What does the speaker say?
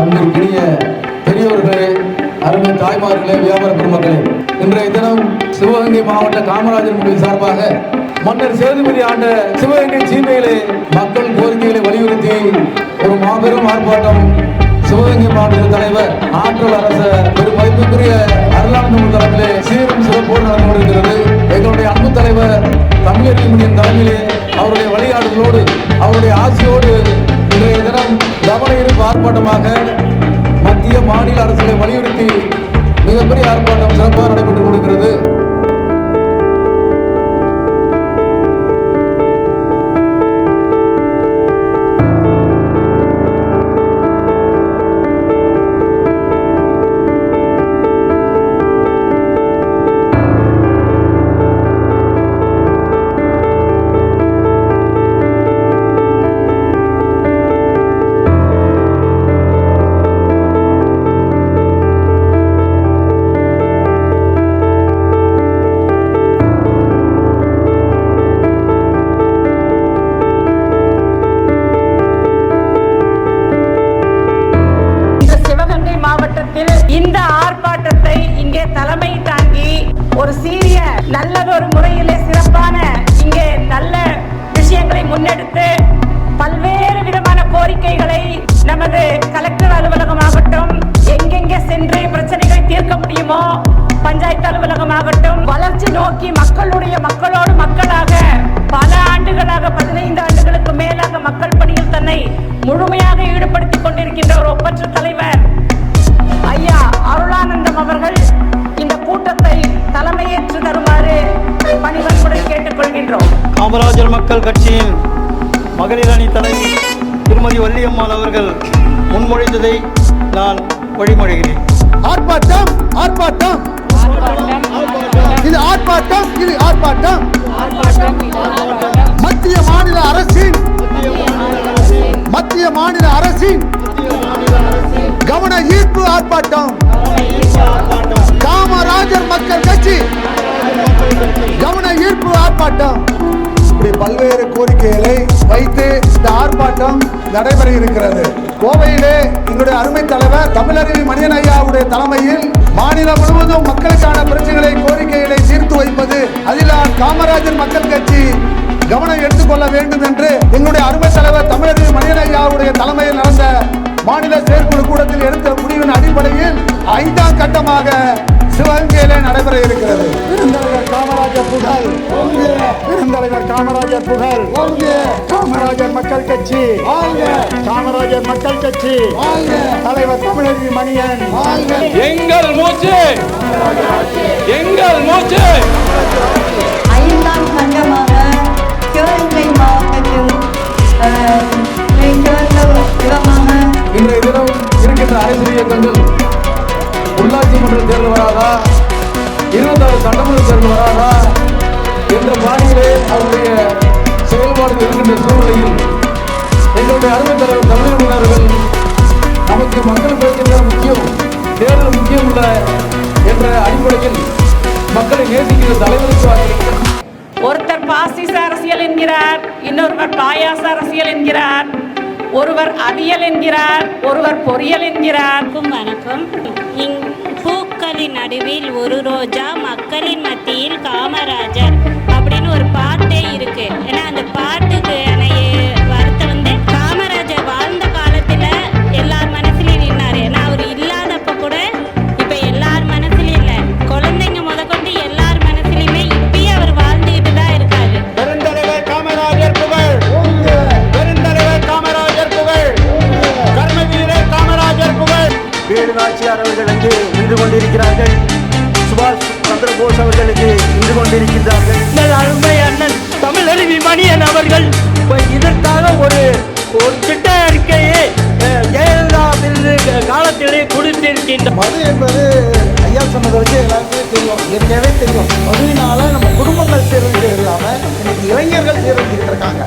அன்பிற்கினிய பெரியவர்களே அருமை தாய்மார்களே வியாபார பெருமக்களே இன்றைய தினம் சிவகங்கை மாவட்ட காமராஜர் முடிவு சார்பாக மன்னர் சேதுபதி ஆண்ட சிவகங்கை சீமையிலே மக்கள் கோரிக்கைகளை வலியுறுத்தி ஒரு மாபெரும் ஆர்ப்பாட்டம் சிவகங்கை மாவட்ட தலைவர் ஆற்றல் அரசர் பெரும் மதிப்புக்குரிய அருளானந்த தலைமையிலே சீரும் சிறப்போடு நடந்து கொண்டிருக்கிறது. எங்களுடைய அன்பு தலைவர் தமிழறிஞரின் தலைமையிலே அவருடைய வழிகாட்டுகளோடு அவருடைய ஆசையோடு இன்றைய தினம் கவன ஆர்ப்பாட்டமாக மத்திய மாநில அரசுகளை வலியுறுத்தி மிகப்பெரிய ஆர்ப்பாட்டம் சிறப்பாக நடைபெற்று மாவட்டத்தில் இந்த ஆர்ப்பாட்டத்தை இங்கே தலைமை தாங்கி ஒரு சீரிய நல்லதொரு முறையிலே சிறப்பான இங்கே நல்ல விஷயங்களை முன்னெடுத்து பல்வேறு விதமான கோரிக்கைகளை நமது கலெக்டர் அலுவலகமாகட்டும் எங்கெங்கே சென்று பிரச்சனைகளை தீர்க்க முடியுமோ பஞ்சாயத்து அலுவலகமாகட்டும் வளர்ச்சி நோக்கி மக்களுடைய மக்களோடு மக்களாக பல ஆண்டுகளாக பதினைந்து ஆண்டுகளுக்கு மேலாக மக்கள் பணியில் தன்னை முழுமையாக ஈடுபடுத்திக் கொண்டிருக்கின்ற ஒரு ஒப்பற்ற தலைவர் மக்கள் கட்சியின் மகளிர் அணி தலைவி திருமதி வள்ளியம்மாள் அவர்கள் முன்மொழிந்ததை நான் வழிமொழிகிறேன். ஆர்ப்பாட்டம். ஆர்ப்பாட்டம். இது ஆர்ப்பாட்டம் இது ஆர்ப்பாட்டம். மத்திய மாநில அரசின் மத்திய மாநில அரசின் கவன ஈர்ப்பு ஆர்ப்பாட்டம். பல்வேறு கோரிக்கைகளை வைத்து இந்த ஆர்ப்பாட்டம் நடைபெற இருக்கிறது கோவையிலே எங்களுடைய அருமை தலைவர் தமிழறிவி மணியன் ஐயாவுடைய தலைமையில் மாநிலம் முழுவதும் மக்களுக்கான பிரச்சனைகளை கோரிக்கைகளை தீர்த்து வைப்பது அதில் காமராஜர் மக்கள் கட்சி கவனம் எடுத்துக்கொள்ள வேண்டும் என்று எங்களுடைய அருமை தலைவர் தமிழறிவி மணியன் ஐயாவுடைய தலைமையில் நடந்த மாநில செயற்குழு கூட்டத்தில் எடுத்த முடிவின் அடிப்படையில் ஐந்தாம் கட்டமாக சிவகங்கையிலே நடைபெற இருக்கிறது காமராஜர் புகழ். பெருந்தலைவர் காமராஜர் புகழ். காமராஜர் மக்கள் கட்சி. காமராஜர் மக்கள் கட்சி. தலைவர் தமிழகி மணியன். எங்கள் மூச்சு. எங்கள் மூச்சு. ஐந்தாம் கண்டமாக என்ற பாணியிலே அவருடைய செயல்பாடுகள் இருக்கின்ற சூழ்நிலையில் எங்களுடைய அருமை தலைவர் தமிழக அவர்கள் நமக்கு மக்கள் பிரச்சனை முக்கியம் தேர்தல் முக்கியம் இல்ல என்ற அடிப்படையில் மக்களை நேசிக்கிற தலைவருக்கு ஒருத்தர் பாசிச அரசியல் என்கிறார் இன்னொருவர் பாயாச அரசியல் என்கிறார் ஒருவர் அவியல் என்கிறார் ஒருவர் பொறியல் என்கிறார். வணக்கம் பூக்களின் நடுவில் ஒரு ரோஜா மக்களின் மத்தியில் காமராஜர். அப்படின்னு ஒரு பாட்டே இருக்கு. ஏன்னா அந்த பாட்டுக்கு வருத்தம் வந்து காமராஜர் வாழ்ந்த காலத்துல எல்லார் மனசுலயும் நின்னாரு. ஏன்னா அவர் இல்லாதப்ப கூட இப்ப எல்லார் மனசுலயும் இல்ல. குழந்தைங்க முதற்கொண்டு எல்லார் மனசுலயுமே இப்பயும் அவர் வாழ்ந்துகிட்டு தான் இருக்காரு. பெருந்தலைவர் காமராஜர் புகழ். பெருந்தலைவர் காமராஜர் புகழ். கர்ம வீரர் காமராஜர் புகழ். நாச்சியார் அவர்கள் அங்கு நின்று கொண்டிருக்கிறார்கள். சந்திரபோஸ் அவர்களுக்கு நின்று கொண்டிருக்கின்றார்கள். அருமை அண்ணன் தமிழருவி மணியன் அவர்கள் இதற்காக ஒரு ஒரு திட்ட அறிக்கையை ஜெயலலிதா காலத்திலே கொடுத்திருக்கின்ற மது என்பது ஐயா சொன்னதை வச்சு எல்லாருக்குமே தெரியும். ஏற்கனவே தெரியும். மதுவினால நம்ம குடும்பங்கள் சீரழிஞ்சது இல்லாமல் இன்னைக்கு இளைஞர்கள் சீரழிஞ்சுக்கிட்டு இருக்காங்க